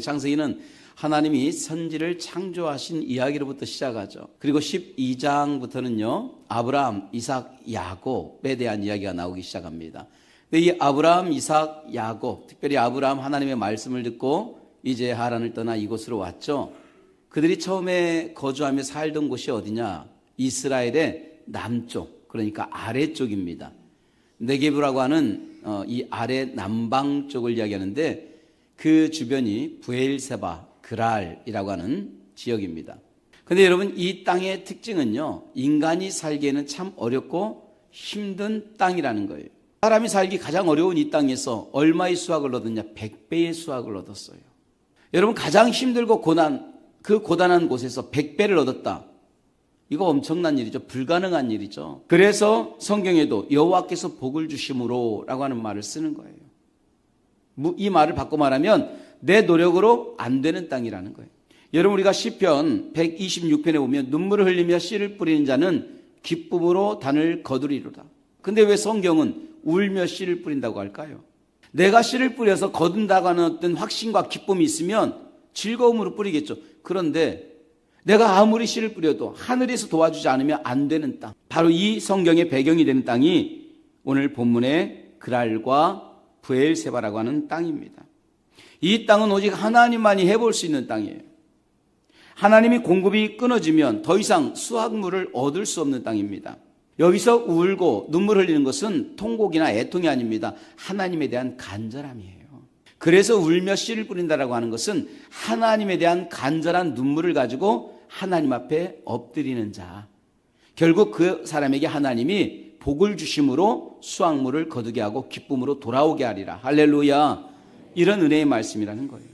창세기는 하나님이 선지를 창조하신 이야기로부터 시작하죠. 그리고 12장부터는요, 아브라함, 이삭, 야곱에 대한 이야기가 나오기 시작합니다. 이 아브라함, 이삭, 야곱, 특별히 아브라함 하나님의 말씀을 듣고 이제 하란을 떠나 이곳으로 왔죠. 그들이 처음에 거주하며 살던 곳이 어디냐? 이스라엘의 남쪽, 그러니까 아래쪽입니다. 네게브라고 하는 어, 이 아래 남방 쪽을 이야기하는데 그 주변이 부엘세바, 그랄이라고 하는 지역입니다. 근데 여러분 이 땅의 특징은요. 인간이 살기에는 참 어렵고 힘든 땅이라는 거예요. 사람이 살기 가장 어려운 이 땅에서 얼마의 수확을 얻었냐? 100배의 수확을 얻었어요. 여러분 가장 힘들고 고난 그 고단한 곳에서 100배를 얻었다. 이거 엄청난 일이죠. 불가능한 일이죠. 그래서 성경에도 여호와께서 복을 주심으로라고 하는 말을 쓰는 거예요. 이 말을 바꿔 말하면 내 노력으로 안 되는 땅이라는 거예요. 여러분 우리가 시편 126편에 보면 눈물을 흘리며 씨를 뿌리는 자는 기쁨으로 단을 거두리로다. 근데 왜 성경은 울며 씨를 뿌린다고 할까요? 내가 씨를 뿌려서 거둔다고 하는 어떤 확신과 기쁨이 있으면 즐거움으로 뿌리겠죠. 그런데 내가 아무리 씨를 뿌려도 하늘에서 도와주지 않으면 안 되는 땅. 바로 이 성경의 배경이 되는 땅이 오늘 본문의 그랄과 부엘세바라고 하는 땅입니다. 이 땅은 오직 하나님만이 해볼 수 있는 땅이에요. 하나님이 공급이 끊어지면 더 이상 수확물을 얻을 수 없는 땅입니다. 여기서 울고 눈물 흘리는 것은 통곡이나 애통이 아닙니다. 하나님에 대한 간절함이에요. 그래서 울며 씨를 뿌린다라고 하는 것은 하나님에 대한 간절한 눈물을 가지고 하나님 앞에 엎드리는 자. 결국 그 사람에게 하나님이 복을 주심으로 수확물을 거두게 하고 기쁨으로 돌아오게 하리라. 할렐루야. 이런 은혜의 말씀이라는 거예요.